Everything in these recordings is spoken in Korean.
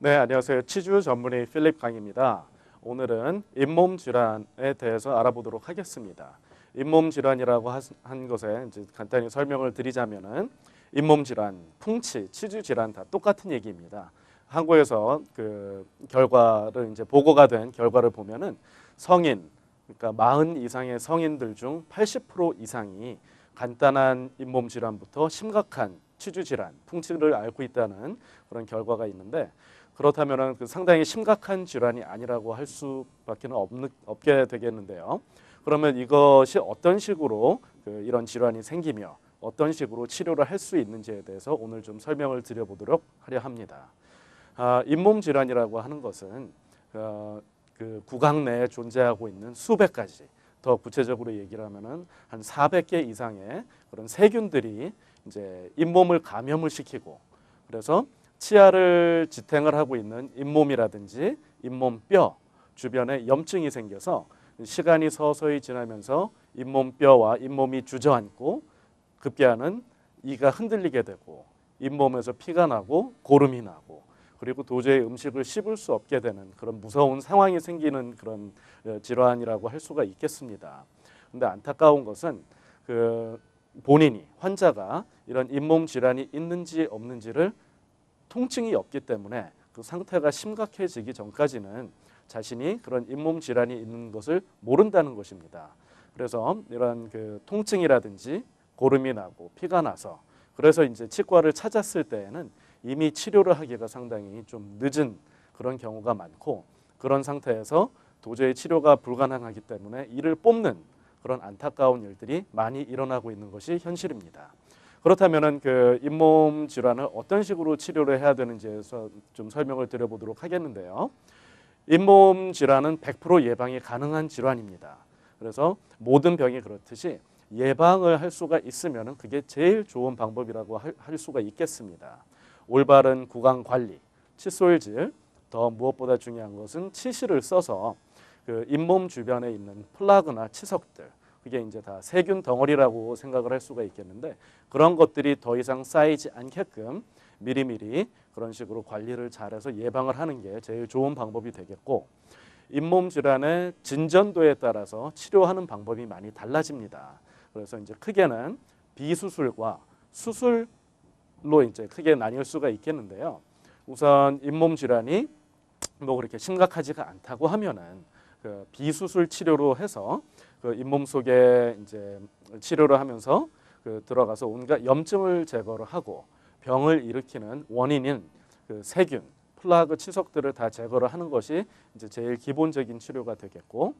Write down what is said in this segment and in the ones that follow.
네, 안녕하세요. 치주 전문의 필립 강입니다. 오늘은 잇몸 질환에 대해서 알아보도록 하겠습니다. 잇몸 질환이라고 하- 한 것에 이제 간단히 설명을 드리자면은 잇몸 질환, 풍치, 치주 질환 다 똑같은 얘기입니다. 한국에서 그 결과를 이제 보고가 된 결과를 보면은 성인 그러니까 40 이상의 성인들 중 80% 이상이 간단한 잇몸 질환부터 심각한 치주 질환, 풍치를 앓고 있다는 그런 결과가 있는데 그렇다면은 그 상당히 심각한 질환이 아니라고 할 수밖에 없는, 없게 되겠는데요. 그러면 이것이 어떤 식으로 그 이런 질환이 생기며 어떤 식으로 치료를 할 수 있는지에 대해서 오늘 좀 설명을 드려보도록 하려 합니다. 아, 잇몸 질환이라고 하는 것은 어, 그 구강 내에 존재하고 있는 수백 가지 더 구체적으로 얘기를 하면은 한 400개 이상의 그런 세균들이 이제 잇몸을 감염을 시키고 그래서 치아를 지탱을 하고 있는 잇몸이라든지 잇몸 뼈 주변에 염증이 생겨서 시간이 서서히 지나면서 잇몸 뼈와 잇몸이 주저앉고 급기야는 이가 흔들리게 되고 잇몸에서 피가 나고 고름이 나고 그리고 도저히 음식을 씹을 수 없게 되는 그런 무서운 상황이 생기는 그런 어, 질환이라고 할 수가 있겠습니다. 근데 안타까운 것은 그 본인이 환자가 이런 잇몸 질환이 있는지 없는지를 통증이 없기 때문에 그 상태가 심각해지기 전까지는 자신이 그런 잇몸 질환이 있는 것을 모른다는 것입니다. 그래서 이런 그 통증이라든지 고름이 나고 피가 나서 그래서 이제 치과를 찾았을 때에는 이미 치료를 하기가 상당히 좀 늦은 그런 경우가 많고 그런 상태에서 도저히 치료가 불가능하기 때문에 이를 뽑는 그런 안타까운 일들이 많이 일어나고 있는 것이 현실입니다. 그렇다면은 그 잇몸 질환을 어떤 식으로 치료를 해야 되는지에 서 좀 설명을 드려보도록 하겠는데요. 잇몸 질환은 100% 예방이 가능한 질환입니다. 그래서 모든 병이 그렇듯이 예방을 할 수가 있으면은 그게 제일 좋은 방법이라고 할, 할 수가 있겠습니다. 올바른 구강 관리, 칫솔질, 더 무엇보다 중요한 것은 치실을 써서 그 잇몸 주변에 있는 플라그나 치석들 그게 이제 다 세균 덩어리라고 생각을 할 수가 있겠는데 그런 것들이 더 이상 쌓이지 않게끔 미리미리 그런 식으로 관리를 잘해서 예방을 하는 게 제일 좋은 방법이 되겠고 잇몸 질환의 진전도에 따라서 치료하는 방법이 많이 달라집니다. 그래서 이제 크게는 비수술과 수술로 이제 크게 나뉠 수가 있겠는데요. 우선 잇몸 질환이 뭐 그렇게 심각하지가 않다고 하면은 그 비수술 치료로 해서 그 잇몸 속에 이제 치료를 하면서 그 들어가서 온갖 염증을 제거를 하고 병을 일으키는 원인인 그 세균, 플라그 치석들을 다 제거를 하는 것이 이제 제일 기본적인 치료가 되겠고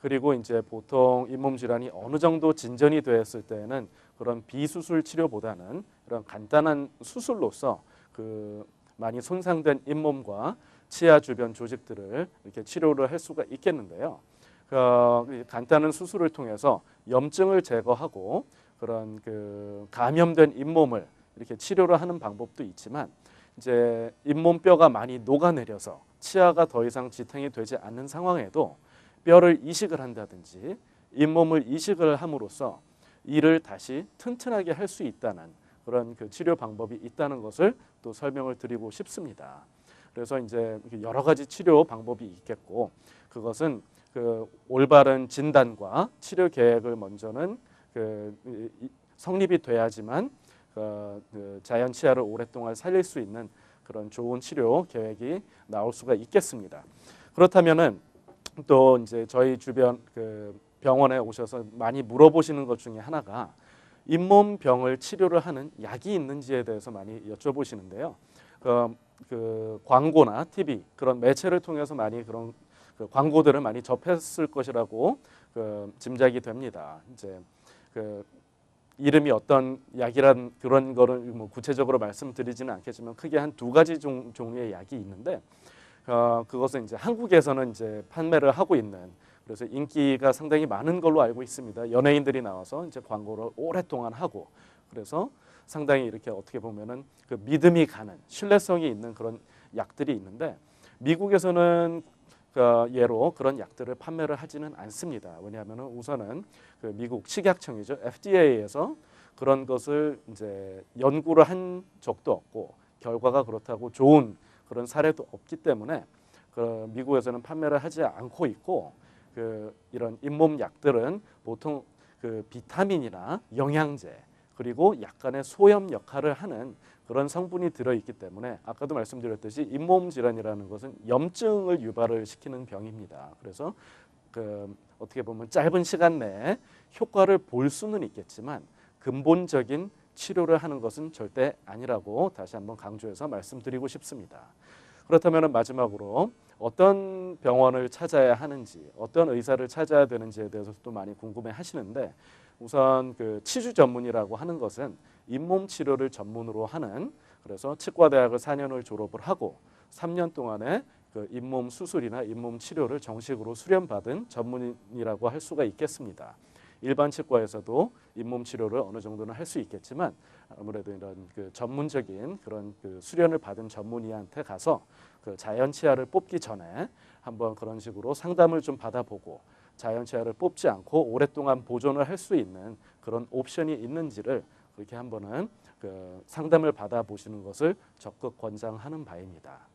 그리고 이제 보통 잇몸 질환이 어느 정도 진전이 되었을 때에는 그런 비수술 치료보다는 이런 간단한 수술로서 그 많이 손상된 잇몸과 치아 주변 조직들을 이렇게 치료를 할 수가 있겠는데요. 그 간단한 수술을 통해서 염증을 제거하고 그런 그 감염된 잇몸을 이렇게 치료를 하는 방법도 있지만 이제 잇몸 뼈가 많이 녹아내려서 치아가 더 이상 지탱이 되지 않는 상황에도 뼈를 이식을 한다든지 잇몸을 이식을 함으로써 이를 다시 튼튼하게 할 수 있다는 그런 그 치료 방법이 있다는 것을 또 설명을 드리고 싶습니다. 그래서 이제 여러 가지 치료 방법이 있겠고 그것은 그 올바른 진단과 치료 계획을 먼저는 그 이- 성립이 돼야지만 그, 그 자연 치아를 오랫동안 살릴 수 있는 그런 좋은 치료 계획이 나올 수가 있겠습니다. 그렇다면은 또 이제 저희 주변 그 병원에 오셔서 많이 물어보시는 것 중에 하나가 잇몸 병을 치료를 하는 약이 있는지에 대해서 많이 여쭤보시는데요. 그, 그 광고나 TV 그런 매체를 통해서 많이 그런 그 광고들을 많이 접했을 것이라고 그 짐작이 됩니다. 이제 그 이름이 어떤 약이란 그런 거를 뭐 구체적으로 말씀드리지는 않겠지만 크게 한 두 가지 종, 종류의 약이 있는데 어, 그것은 이제 한국에서는 이제 판매를 하고 있는 그래서 인기가 상당히 많은 걸로 알고 있습니다. 연예인들이 나와서 이제 광고를 오랫동안 하고 그래서 상당히 이렇게 어떻게 보면은 그 믿음이 가는 신뢰성이 있는 그런 약들이 있는데 미국에서는 그 예로 그런 약들을 판매를 하지는 않습니다. 왜냐하면 우선은 그 미국 식약청이죠 FDA에서 그런 것을 이제 연구를 한 적도 없고 결과가 그렇다고 좋은 그런 사례도 없기 때문에 그 미국에서는 판매를 하지 않고 있고 그 이런 잇몸 약들은 보통 그 비타민이나 영양제 그리고 약간의 소염 역할을 하는 그런 성분이 들어 있기 때문에 아까도 말씀드렸듯이 잇몸 질환이라는 것은 염증을 유발을 시키는 병입니다. 그래서 그 어떻게 보면 짧은 시간 내에 효과를 볼 수는 있겠지만 근본적인 치료를 하는 것은 절대 아니라고 다시 한번 강조해서 말씀드리고 싶습니다. 그렇다면 마지막으로 어떤 병원을 찾아야 하는지, 어떤 의사를 찾아야 되는지에 대해서도 많이 궁금해 하시는데 우선 그 치주 전문이라고 하는 것은 잇몸 치료를 전문으로 하는 그래서 치과대학을 4년을 졸업을 하고 3년 동안에 그 잇몸 수술이나 잇몸 치료를 정식으로 수련받은 전문이라고 할 수가 있겠습니다. 일반 치과에서도 잇몸 치료를 어느 정도는 할 수 있겠지만 아무래도 이런 그 전문적인 그런 그 수련을 받은 전문의한테 가서 그 자연 치아를 뽑기 전에 한번 그런 식으로 상담을 좀 받아보고 자연 치아를 뽑지 않고 오랫동안 보존을 할 수 있는 그런 옵션이 있는지를 그렇게 한번은 그 상담을 받아보시는 것을 적극 권장하는 바입니다.